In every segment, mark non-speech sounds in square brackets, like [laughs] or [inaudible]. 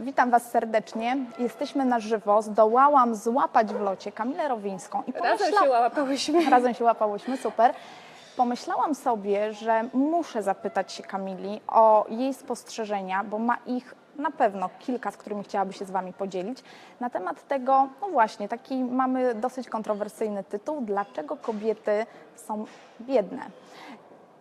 Witam Was serdecznie. Jesteśmy na żywo. Zdołałam złapać w locie Kamilę Rowińską i Razem pomyśla- się łapałyśmy. [laughs] Razem się łapałyśmy, super. Pomyślałam sobie, że muszę zapytać się Kamili o jej spostrzeżenia, bo ma ich na pewno kilka, z którymi chciałaby się z Wami podzielić. Na temat tego, no właśnie, taki mamy dosyć kontrowersyjny tytuł: Dlaczego kobiety są biedne?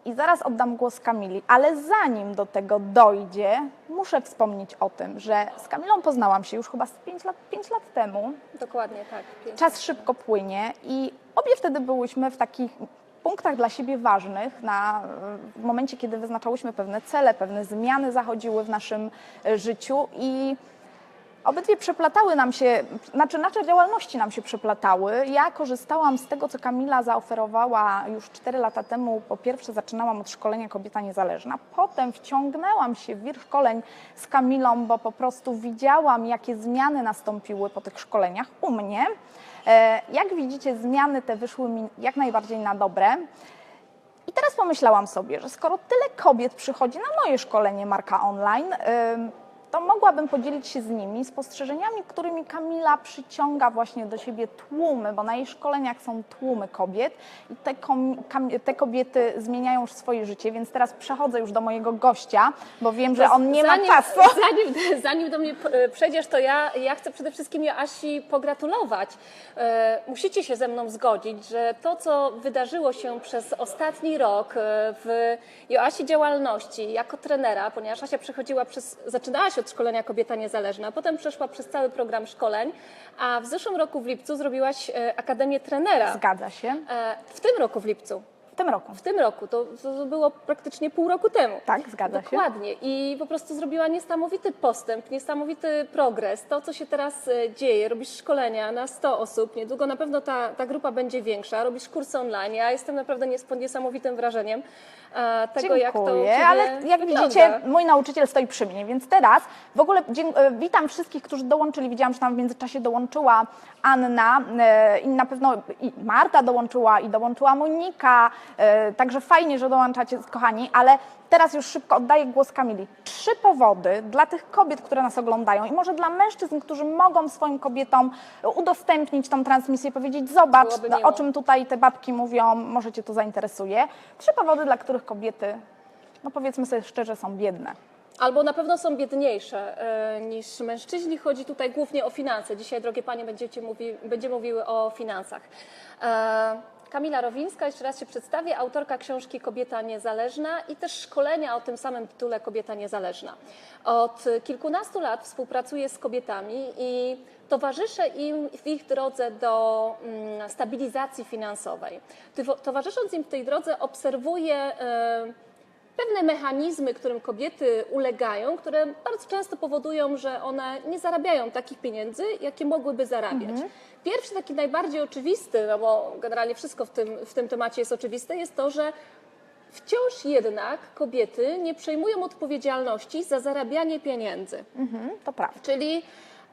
I zaraz oddam głos Kamili, ale zanim do tego dojdzie, muszę wspomnieć o tym, że z Kamilą poznałam się już chyba z 5 lat, 5 lat temu. Dokładnie tak. Czas szybko płynie i obie wtedy byłyśmy w takich punktach dla siebie ważnych, na, w momencie, kiedy wyznaczałyśmy pewne cele, pewne zmiany zachodziły w naszym e, życiu i obydwie przeplatały nam się, znaczy nasze działalności nam się przeplatały. Ja korzystałam z tego, co Kamila zaoferowała już 4 lata temu. Po pierwsze zaczynałam od szkolenia Kobieta Niezależna, potem wciągnęłam się w wir szkoleń z Kamilą, bo po prostu widziałam, jakie zmiany nastąpiły po tych szkoleniach u mnie. E, Jak widzicie, zmiany te wyszły mi jak najbardziej na dobre. I teraz pomyślałam sobie, że skoro tyle kobiet przychodzi na moje szkolenie Marka Online, to mogłabym podzielić się z nimi spostrzeżeniami, którymi Kamila przyciąga właśnie do siebie tłumy, bo na jej szkoleniach są tłumy kobiet i te, te kobiety zmieniają już swoje życie, więc teraz przechodzę już do mojego gościa, bo wiem, że on nie zanim, ma czasu. [laughs] Zanim, zanim do mnie p- przejdziesz, to ja, ja chcę przede wszystkim Joasi pogratulować. E, musicie się ze mną zgodzić, że to, co wydarzyło się przez ostatni rok e, w Joasi działalności jako trenera, ponieważ Asia przechodziła przez, zaczynała się od szkolenia Kobieta Niezależna, potem przeszła przez cały program szkoleń, a w zeszłym roku w lipcu zrobiłaś e, Akademię Trenera. Zgadza się. E, w tym roku w lipcu. W tym roku. W tym roku, to, to było praktycznie pół roku temu. Tak, zgadza się. Dokładnie. I po prostu zrobiła niesamowity postęp, niesamowity progres. To, co się teraz e, dzieje, robisz szkolenia na 100 osób, niedługo na pewno ta, ta grupa będzie większa, robisz kursy online. Ja jestem naprawdę niesamowitym wrażeniem e, tego, Dziękuję, jak to ale jak wygląda. widzicie, mój nauczyciel stoi przy mnie, więc teraz w ogóle e, witam wszystkich, którzy dołączyli. Widziałam, że tam w międzyczasie dołączyła Anna i na pewno i Marta dołączyła i dołączyła Monika, także fajnie, że dołączacie, kochani, ale teraz już szybko oddaję głos Kamili. Trzy powody dla tych kobiet, które nas oglądają i może dla mężczyzn, którzy mogą swoim kobietom udostępnić tą transmisję, powiedzieć zobacz, o czym tutaj te babki mówią, może Cię to zainteresuje. Trzy powody, dla których kobiety, no powiedzmy sobie szczerze, są biedne. Albo na pewno są biedniejsze e, niż mężczyźni. Chodzi tutaj głównie o finanse. Dzisiaj, drogie panie, będziecie mówi, będzie mówiły o finansach. E, Kamila Rowińska, jeszcze raz się przedstawię, autorka książki Kobieta Niezależna i też szkolenia o tym samym tytule Kobieta Niezależna. Od kilkunastu lat współpracuję z kobietami i towarzyszę im w ich drodze do mm, stabilizacji finansowej. Towarzysząc im w tej drodze, obserwuję pewne mechanizmy, którym kobiety ulegają, które bardzo często powodują, że one nie zarabiają takich pieniędzy, jakie mogłyby zarabiać. Pierwszy, taki najbardziej oczywisty, no bo generalnie wszystko w tym, w tym temacie jest oczywiste, jest to, że wciąż jednak kobiety nie przejmują odpowiedzialności za zarabianie pieniędzy. Mhm, to prawda. Czyli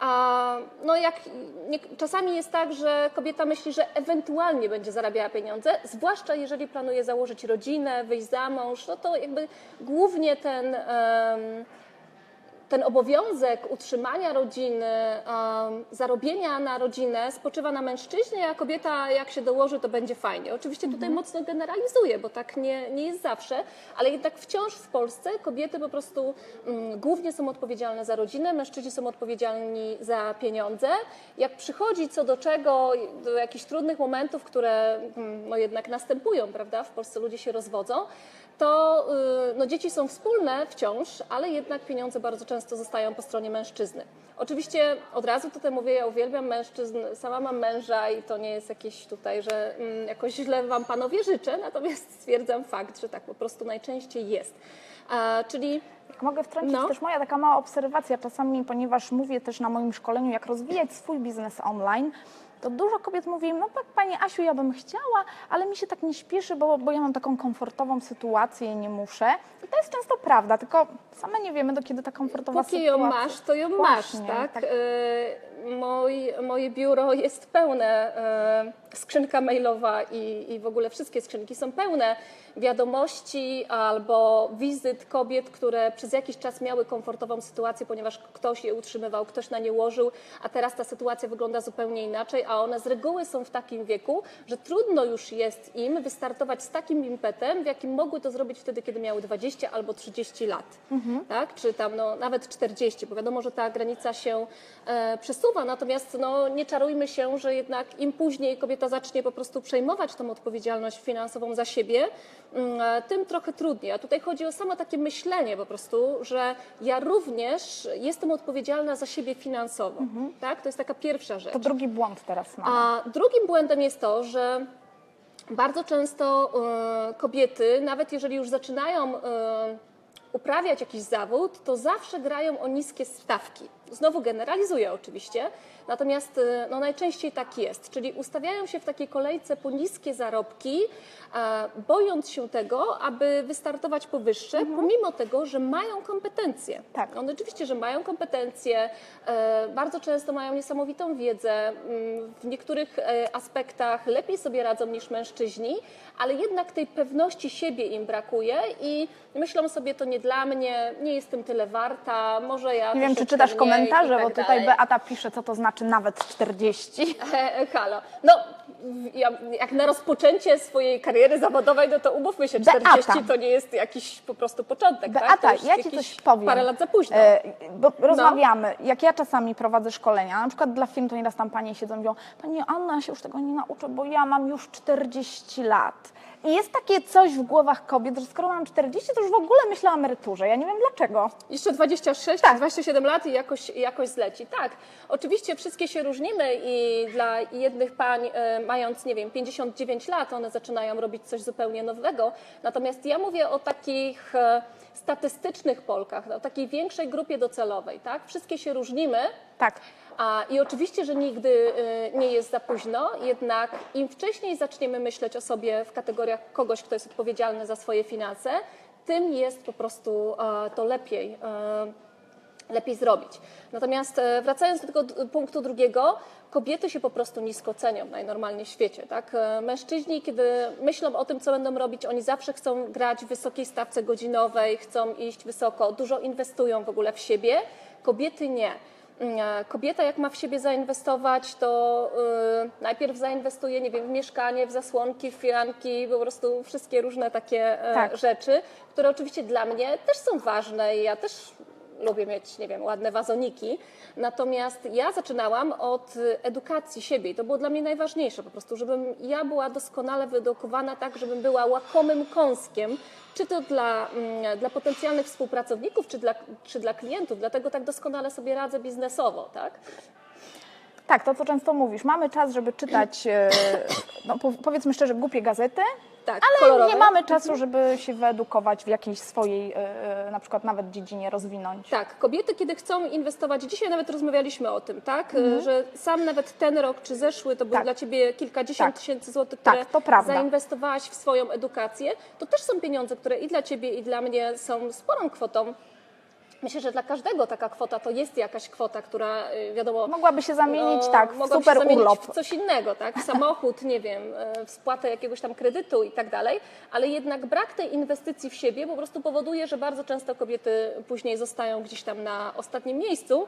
a, no jak, nie, czasami jest tak, że kobieta myśli, że ewentualnie będzie zarabiała pieniądze, zwłaszcza jeżeli planuje założyć rodzinę, wyjść za mąż, no to jakby głównie ten, ten obowiązek utrzymania rodziny, zarobienia na rodzinę spoczywa na mężczyźnie, a kobieta jak się dołoży, to będzie fajnie. Oczywiście tutaj mocno generalizuję, bo tak nie, nie jest zawsze, ale jednak wciąż w Polsce kobiety po prostu mm, głównie są odpowiedzialne za rodzinę, mężczyźni są odpowiedzialni za pieniądze. Jak przychodzi co do czego, do jakichś trudnych momentów, które mm, no jednak następują, prawda? W Polsce ludzie się rozwodzą, to y, no, dzieci są wspólne wciąż, ale jednak pieniądze bardzo często zostają po stronie mężczyzny. Oczywiście od razu tutaj mówię, ja uwielbiam mężczyzn, sama mam męża i to nie jest jakieś tutaj, że mm, jakoś źle wam panowie życzę, natomiast [laughs] stwierdzam fakt, że tak po prostu najczęściej jest. A, czyli Jak mogę wtrącić No. też moja taka mała obserwacja czasami, ponieważ mówię też na moim szkoleniu, jak rozwijać swój biznes online, to dużo kobiet mówi, no tak Pani Asiu, ja bym chciała, ale mi się tak nie śpieszy, bo, bo ja mam taką komfortową sytuację nie muszę. I to jest często prawda, tylko same nie wiemy, do kiedy ta komfortowa Póki sytuacja... ją masz, to ją masz, Właśnie, tak? tak. Moj, moje biuro jest pełne, e, skrzynka mailowa i, i w ogóle wszystkie skrzynki są pełne wiadomości albo wizyt kobiet, które przez jakiś czas miały komfortową sytuację, ponieważ ktoś je utrzymywał, ktoś na nie łożył, a teraz ta sytuacja wygląda zupełnie inaczej, a one z reguły są w takim wieku, że trudno już jest im wystartować z takim impetem, w jakim mogły to zrobić wtedy, kiedy miały 20 albo 30 lat, tak? czy tam no, nawet 40, bo wiadomo, że ta granica się e, przesuwa, natomiast no, nie czarujmy się, że jednak im później kobieta zacznie po prostu przejmować tą odpowiedzialność finansową za siebie, mm, tym trochę trudniej. A tutaj chodzi o samo takie myślenie po prostu, że ja również jestem odpowiedzialna za siebie finansowo. Tak? To jest taka pierwsza rzecz. To drugi błąd teraz mamy. A drugim błędem jest to, że bardzo często e, kobiety, nawet jeżeli już zaczynają e, uprawiać jakiś zawód, to zawsze grają o niskie stawki. Znowu generalizuję oczywiście, natomiast e, no, najczęściej tak jest, czyli ustawiają się w takiej kolejce po niskie zarobki, bojąc się tego, aby wystartować po wyższe, pomimo tego, że mają kompetencje. Tak. One oczywiście, że mają kompetencje, e, bardzo często mają niesamowitą wiedzę, mm, w niektórych e, aspektach lepiej sobie radzą niż mężczyźni, ale jednak tej pewności siebie im brakuje i myślą sobie, to nie dla mnie, nie jestem tyle warta, może ja Nie wiem, czy czytasz komentarze, tak bo tutaj dalej. Beata pisze, co to znaczy nawet 40. [laughs] E, Halo. No, ja, jak na rozpoczęcie swojej kariery zawodowej, no to umówmy się, Beata. 40 to nie jest jakiś po prostu początek, tak? Beata, już ja ci coś powiem. Parę lat za późno. E, bo rozmawiamy, jak ja czasami prowadzę szkolenia, na przykład dla firm, to nieraz tam panie siedzą i mówią, Pani Anna, ja się już tego nie nauczę, bo ja mam już 40 lat. I jest takie coś w głowach kobiet, że skoro mam 40, to już w ogóle myślę o emeryturze. Ja nie wiem dlaczego. Jeszcze 26, Tak. 27 lat i jakoś, jakoś zleci. Tak, oczywiście wszystkie się różnimy i dla jednych pań, e, mając, nie wiem, 59 lat, one zaczynają robić coś zupełnie nowego. Natomiast ja mówię o takich e, statystycznych Polkach, no, o takiej większej grupie docelowej, tak? Wszystkie się różnimy, Tak. I oczywiście, że nigdy y, nie jest za późno, jednak im wcześniej zaczniemy myśleć o sobie w kategoriach kogoś, kto jest odpowiedzialny za swoje finanse, tym jest po prostu to lepiej. lepiej zrobić. Natomiast e, wracając do tego punktu drugiego, kobiety się po prostu nisko cenią najnormalniej w świecie. Tak? E, Mężczyźni, kiedy myślą o tym, co będą robić, oni zawsze chcą grać w wysokiej stawce godzinowej, chcą iść wysoko, dużo inwestują w ogóle w siebie. Kobiety nie. Mm, e, Kobieta, jak ma w siebie zainwestować, to y, najpierw zainwestuje, nie wiem, w mieszkanie, w zasłonki, w firanki, po prostu wszystkie różne takie e, Tak. rzeczy, które oczywiście dla mnie też są ważne i ja też lubię mieć, nie wiem, ładne wazoniki. Natomiast ja zaczynałam od edukacji siebie i to było dla mnie najważniejsze po prostu, żebym ja była doskonale wyedukowana tak, żebym była łakomym kąskiem, czy to dla, mm, dla potencjalnych współpracowników, czy dla, czy dla klientów. Dlatego tak doskonale sobie radzę biznesowo, tak? Tak, to co często mówisz. Mamy czas, żeby czytać, e, no, po- powiedzmy szczerze, głupie gazety, Tak, ale kolorowe. nie mamy czasu, żeby się wyedukować w jakiejś swojej, e, e, na przykład nawet dziedzinie rozwinąć. Tak, kobiety, kiedy chcą inwestować, dzisiaj nawet rozmawialiśmy o tym, tak? Że sam nawet ten rok czy zeszły to był Mhm. Tak. dla ciebie kilkadziesiąt Tak. tysięcy złotych, Tak, które prawda. zainwestowałaś w swoją edukację. To też są pieniądze, które i dla ciebie, i dla mnie są sporą kwotą. Myślę, że dla każdego taka kwota to jest jakaś kwota, która y, wiadomo. Mogłaby się zamienić, no, tak, w super się zamienić urlop. w coś innego, tak? W samochód, nie wiem, e, w spłatę jakiegoś tam kredytu i tak dalej, ale jednak brak tej inwestycji w siebie po prostu powoduje, że bardzo często kobiety później zostają gdzieś tam na ostatnim miejscu.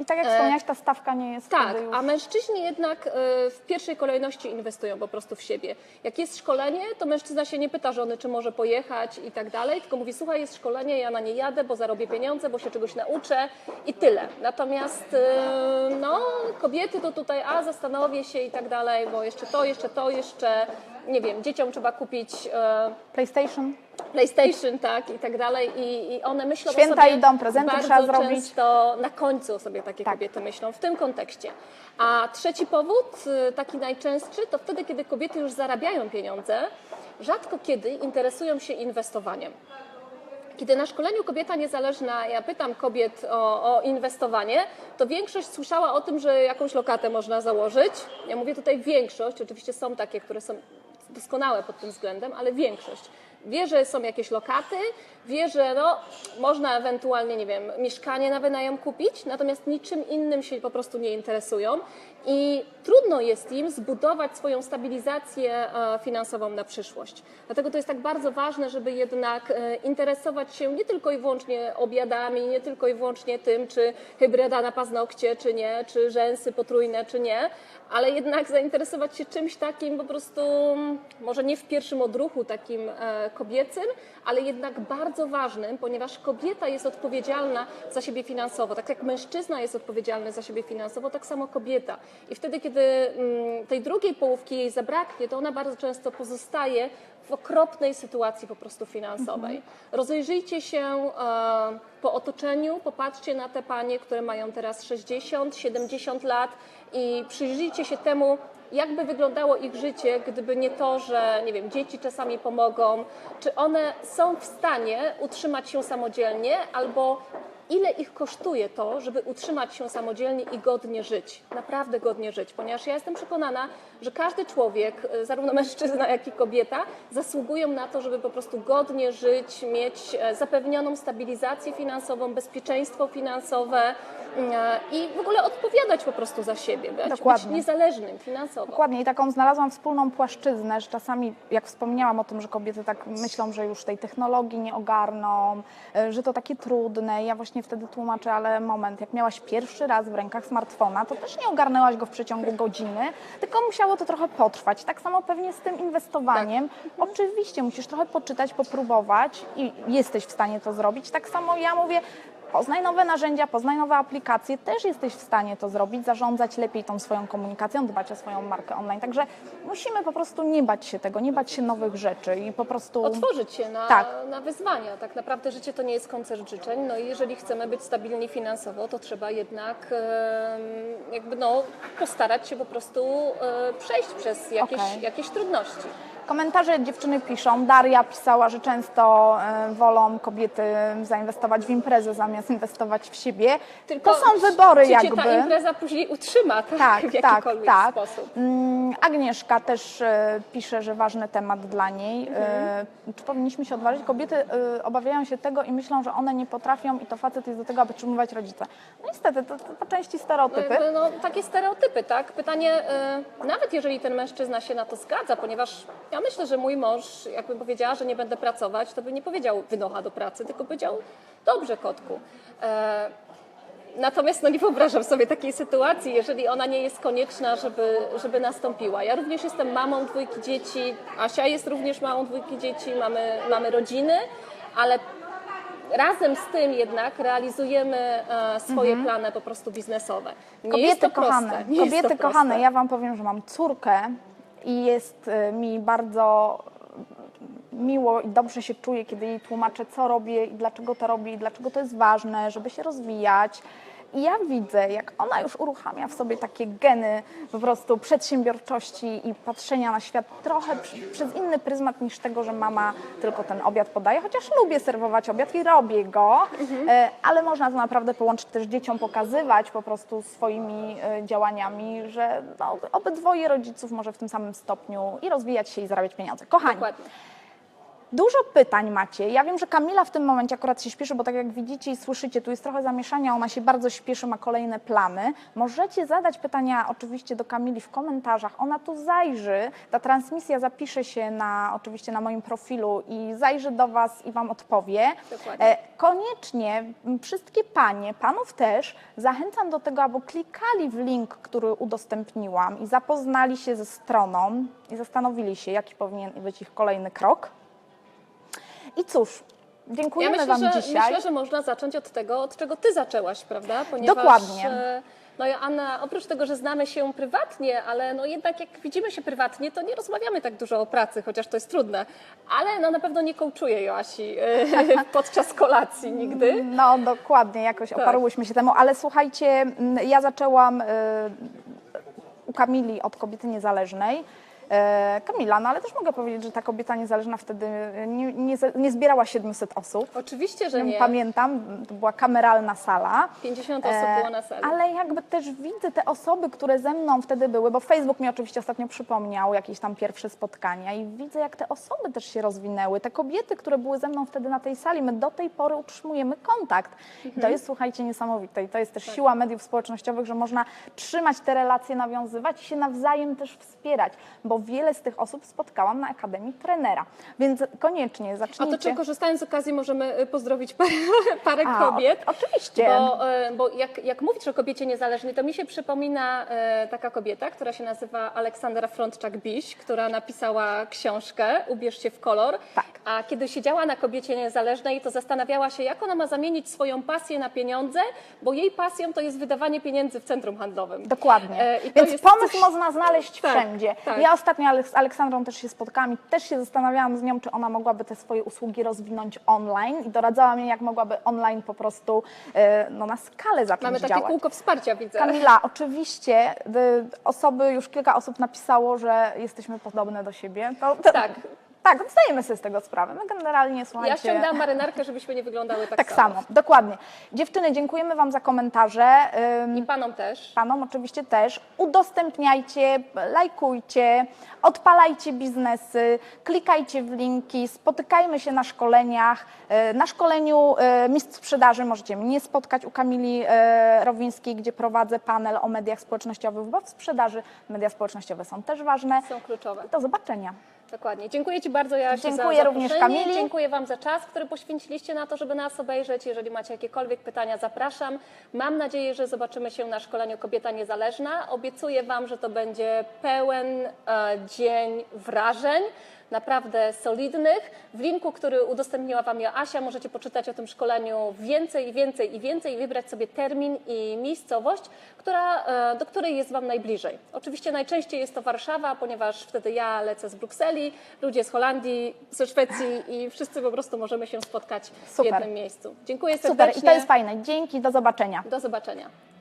I tak jak wspomniałaś, ta stawka nie jest Tak, już... a mężczyźni jednak e, w pierwszej kolejności inwestują po prostu w siebie. Jak jest szkolenie, to mężczyzna się nie pyta żony, czy może pojechać i tak dalej, tylko mówi, słuchaj, jest szkolenie, ja na nie jadę, bo zarobię pieniądze, bo się czegoś nauczę i tyle. Natomiast e, no, kobiety to tutaj, a zastanowię się i tak dalej, bo jeszcze to, jeszcze to, jeszcze, nie wiem, dzieciom trzeba kupić e, PlayStation? PlayStation, tak, i tak dalej. I, i one myślą Święta o sobie idą, prezenty bardzo trzeba zrobić. często na końcu sobie takie Tak. kobiety myślą w tym kontekście. A trzeci powód, y, taki najczęstszy, to wtedy, kiedy kobiety już zarabiają pieniądze, rzadko kiedy interesują się inwestowaniem. Kiedy na szkoleniu kobieta niezależna, ja pytam kobiet o, o inwestowanie, to większość słyszała o tym, że jakąś lokatę można założyć. Ja mówię tutaj większość, oczywiście są takie, które są doskonałe pod tym względem, ale większość. Wie, że są jakieś lokaty, wie, że no, można ewentualnie, nie wiem, mieszkanie na wynajem kupić, natomiast niczym innym się po prostu nie interesują i trudno jest im zbudować swoją stabilizację e, finansową na przyszłość. Dlatego to jest tak bardzo ważne, żeby jednak e, interesować się nie tylko i wyłącznie obiadami, nie tylko i wyłącznie tym, czy hybryda na paznokcie, czy nie, czy rzęsy potrójne, czy nie, ale jednak zainteresować się czymś takim po prostu, może nie w pierwszym odruchu takim e, kobiecym, ale jednak bardzo ważnym, ponieważ kobieta jest odpowiedzialna za siebie finansowo. Tak jak mężczyzna jest odpowiedzialny za siebie finansowo, tak samo kobieta. I wtedy, kiedy mm, tej drugiej połówki jej zabraknie, to ona bardzo często pozostaje w okropnej sytuacji po prostu finansowej. Rozejrzyjcie się e, po otoczeniu, popatrzcie na te panie, które mają teraz 60, 70 lat i przyjrzyjcie się temu, jakby wyglądało ich życie, gdyby nie to, że nie wiem, dzieci czasami pomogą, czy one są w stanie utrzymać się samodzielnie, albo ile ich kosztuje to, żeby utrzymać się samodzielnie i godnie żyć, naprawdę godnie żyć, ponieważ ja jestem przekonana, że każdy człowiek, y, zarówno [laughs] mężczyzna, jak i kobieta, zasługują na to, żeby po prostu godnie żyć, mieć e, zapewnioną stabilizację finansową, bezpieczeństwo finansowe e, i w ogóle odpowiadać po prostu za siebie, być, być Dokładnie. niezależnym finansowo. Dokładnie i taką znalazłam wspólną płaszczyznę, że czasami, jak wspomniałam o tym, że kobiety tak myślą, że już tej technologii nie ogarną, y, że to takie trudne. Ja właśnie wtedy tłumaczę, ale moment, jak miałaś pierwszy raz w rękach smartfona, to też nie ogarnęłaś go w przeciągu godziny, tylko musiało to trochę potrwać. Tak samo pewnie z tym inwestowaniem. Oczywiście musisz trochę poczytać, popróbować i jesteś w stanie to zrobić. Tak samo ja mówię, Poznaj nowe narzędzia, poznaj nowe aplikacje, też jesteś w stanie to zrobić, zarządzać lepiej tą swoją komunikacją, dbać o swoją markę online. Także musimy po prostu nie bać się tego, nie bać się nowych rzeczy i po prostu. otworzyć się na, Tak. na wyzwania. Tak naprawdę życie to nie jest koncert życzeń. No i jeżeli chcemy być stabilni finansowo, to trzeba jednak jakby no, postarać się po prostu e, przejść przez jakieś, Okej. jakieś trudności. Komentarze dziewczyny piszą. Daria pisała, że często e, wolą kobiety zainwestować w imprezę zamiast inwestować w siebie. to są wybory czy cię jakby. ta impreza później utrzyma tak, Tak, w tak, jakikolwiek tak. sposób. Mm, Agnieszka też e, pisze, że ważny temat dla niej. Mhm. E, Czy powinniśmy się odważyć? Kobiety obawiają się tego i myślą, że one nie potrafią i to facet jest do tego, aby przyjmować rodzice. No niestety, to, to po części No, stereotypy. jakby, no, takie stereotypy, tak? Pytanie, nawet jeżeli ten mężczyzna się na to zgadza, ponieważ ja myślę, że mój mąż, jakbym powiedziała, że nie będę pracować, to by nie powiedział wynocha do pracy, tylko powiedział dobrze, kotku. E, Natomiast no, nie wyobrażam sobie takiej sytuacji, jeżeli ona nie jest konieczna, żeby, żeby nastąpiła. Ja również jestem mamą dwójki dzieci, Asia jest również mamą dwójki dzieci, mamy, mamy rodziny, ale razem z tym jednak realizujemy e, swoje plany po prostu biznesowe. Nie Kobiety kochane, kobiety kochane, ja Wam powiem, że mam córkę i jest y, mi bardzo miło i dobrze się czuję, kiedy jej tłumaczę, co robię i dlaczego to robię i dlaczego to jest ważne, żeby się rozwijać. I ja widzę, jak ona już uruchamia w sobie takie geny po prostu przedsiębiorczości i patrzenia na świat trochę przez inny pryzmat niż tego, że mama tylko ten obiad podaje, chociaż lubię serwować obiad i robię go, e, ale można to naprawdę połączyć też dzieciom, pokazywać po prostu swoimi e, działaniami, że no, obydwoje rodziców może w tym samym stopniu i rozwijać się i zarabiać pieniądze. Kochani, Dokładnie. Dużo pytań macie. Ja wiem, że Kamila w tym momencie akurat się śpieszy, bo tak jak widzicie i słyszycie, tu jest trochę zamieszania, ona się bardzo śpieszy, ma kolejne plany. Możecie zadać pytania oczywiście do Kamili w komentarzach. Ona tu zajrzy. Ta transmisja zapisze się na, oczywiście na moim profilu i zajrzy do Was i Wam odpowie. Dokładnie. E, Koniecznie wszystkie panie, panów też, zachęcam do tego, aby klikali w link, który udostępniłam i zapoznali się ze stroną i zastanowili się, jaki powinien być ich kolejny krok. I cóż, Ja dziękujemy myślę, Wam że, dzisiaj. myślę, że można zacząć od tego, od czego ty zaczęłaś, prawda? Ponieważ, Dokładnie. e, No i Anna, oprócz tego, że znamy się prywatnie, ale no jednak jak widzimy się prywatnie, to nie rozmawiamy tak dużo o pracy, chociaż to jest trudne. Ale no na pewno nie kołczuję Joasi e, [laughs] podczas kolacji nigdy. No dokładnie, jakoś Tak. oparłyśmy się temu, ale słuchajcie, mm, ja zaczęłam y, u Kamili od kobiety niezależnej. E, Kamila, no ale też mogę powiedzieć, że ta kobieta niezależna wtedy nie, nie, nie zbierała 700 osób. Oczywiście, że nie. Pamiętam, to była kameralna sala. 50 osób E, było na sali. Ale jakby też widzę te osoby, które ze mną wtedy były, bo Facebook mi oczywiście ostatnio przypomniał jakieś tam pierwsze spotkania i widzę, jak te osoby też się rozwinęły. Te kobiety, które były ze mną wtedy na tej sali, my do tej pory utrzymujemy kontakt. I Mhm. to jest, słuchajcie, niesamowite. I to jest Tak. też siła mediów społecznościowych, że można trzymać te relacje, nawiązywać i się nawzajem też wspierać, bo wiele z tych osób spotkałam na Akademii Trenera. Więc koniecznie A zacznijcie. to czy korzystając z okazji możemy y, pozdrowić [laughs] parę, parę A, kobiet? o- oczywiście. Bo, e, bo jak, jak mówić o kobiecie niezależnej, to mi się przypomina e, taka kobieta, która się nazywa Aleksandra Frontczak-Biś, która napisała książkę Ubierz się w kolor. Tak. A kiedy siedziała na kobiecie niezależnej, to zastanawiała się, jak ona ma zamienić swoją pasję na pieniądze, bo jej pasją to jest wydawanie pieniędzy w centrum handlowym. Dokładnie. E, Więc pomysł coś- można znaleźć Tak, wszędzie. tak. Ja ostatnio ale z Aleksandrą też się spotkałam i też się zastanawiałam z nią, czy ona mogłaby te swoje usługi rozwinąć online i doradzała mi, jak mogłaby online po prostu e, no, na skalę zacząć Mamy takie działać. kółko wsparcia, widzę. Kamila, oczywiście y, osoby, już kilka osób napisało, że jesteśmy podobne do siebie. To, to, Tak. Tak, zdajemy sobie z tego sprawę. My generalnie, słuchajcie... Ja ściągałam marynarkę, żebyśmy nie wyglądały tak, Tak samo, dokładnie. Dziewczyny, dziękujemy Wam za komentarze. I panom też. Panom oczywiście też. Udostępniajcie, lajkujcie, odpalajcie biznesy, klikajcie w linki, spotykajmy się na szkoleniach. E, Na szkoleniu e, Mistrz Sprzedaży możecie mnie spotkać u Kamili e, Rowińskiej, gdzie prowadzę panel o mediach społecznościowych, bo w sprzedaży media społecznościowe są też ważne. Są kluczowe. Do zobaczenia. Dokładnie. Dziękuję Ci bardzo, Jasiu, Dziękuję za również. Kamili. Dziękuję Wam za czas, który poświęciliście na to, żeby nas obejrzeć. Jeżeli macie jakiekolwiek pytania, zapraszam. Mam nadzieję, że zobaczymy się na szkoleniu Kobieta Niezależna. Obiecuję Wam, że to będzie pełen e, dzień wrażeń. Naprawdę solidnych. W linku, który udostępniła Wam Joasia, możecie poczytać o tym szkoleniu więcej, i więcej i więcej i wybrać sobie termin i miejscowość, która, e, do której jest Wam najbliżej. Oczywiście najczęściej jest to Warszawa, ponieważ wtedy ja lecę z Brukseli, ludzie z Holandii, ze Szwecji i wszyscy po prostu możemy się spotkać w Super. jednym miejscu. Dziękuję serdecznie. Super i to jest fajne. Dzięki, do zobaczenia. Do zobaczenia.